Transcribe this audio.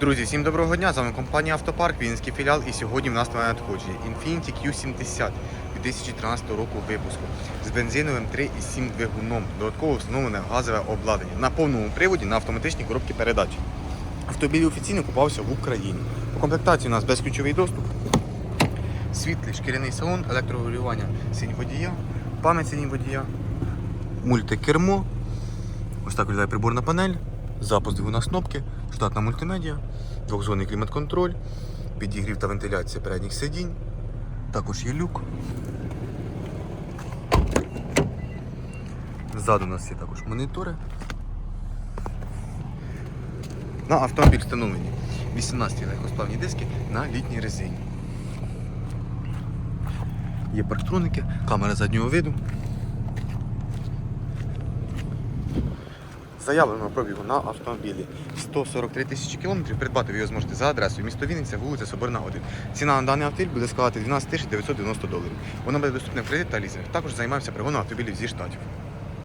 Друзі, всім доброго дня! З вами компанія Автопарк, Вінницький філіал. І сьогодні в нас на надходження Infiniti Q70 2013 року випуску з бензиновим 3,7 двигуном. Додатково встановлене газове обладнання на повному приводі на автоматичній коробці передач. Автомобіль офіційно купався в Україні. По комплектації у нас безключовий доступ, світлий шкіряний салон, електрорегулювання синь водія, пам'ять синь водія, мультикермо. Ось так виглядає приборна панель, запуск двигуна кнопки, штатна мультимедіа, двохзонний клімат-контроль, підігрів та вентиляція передніх сидінь. Також є люк. Ззаду у нас є також монітори. На автомобіль встановлені 18 легкосплавні диски на літній резині. Є парктроники, камера заднього виду. Заявленого пробігу на автомобілі 143 тисячі кілометрів. Придбати ви його зможете за адресою місто Вінниця, вулиця Соборна 1. Ціна на даний автомобіль буде складати 12 тисяч 990 доларів. Вона буде доступна в кредит та лізинг. Також займаємося пригоном автомобілів зі штатів.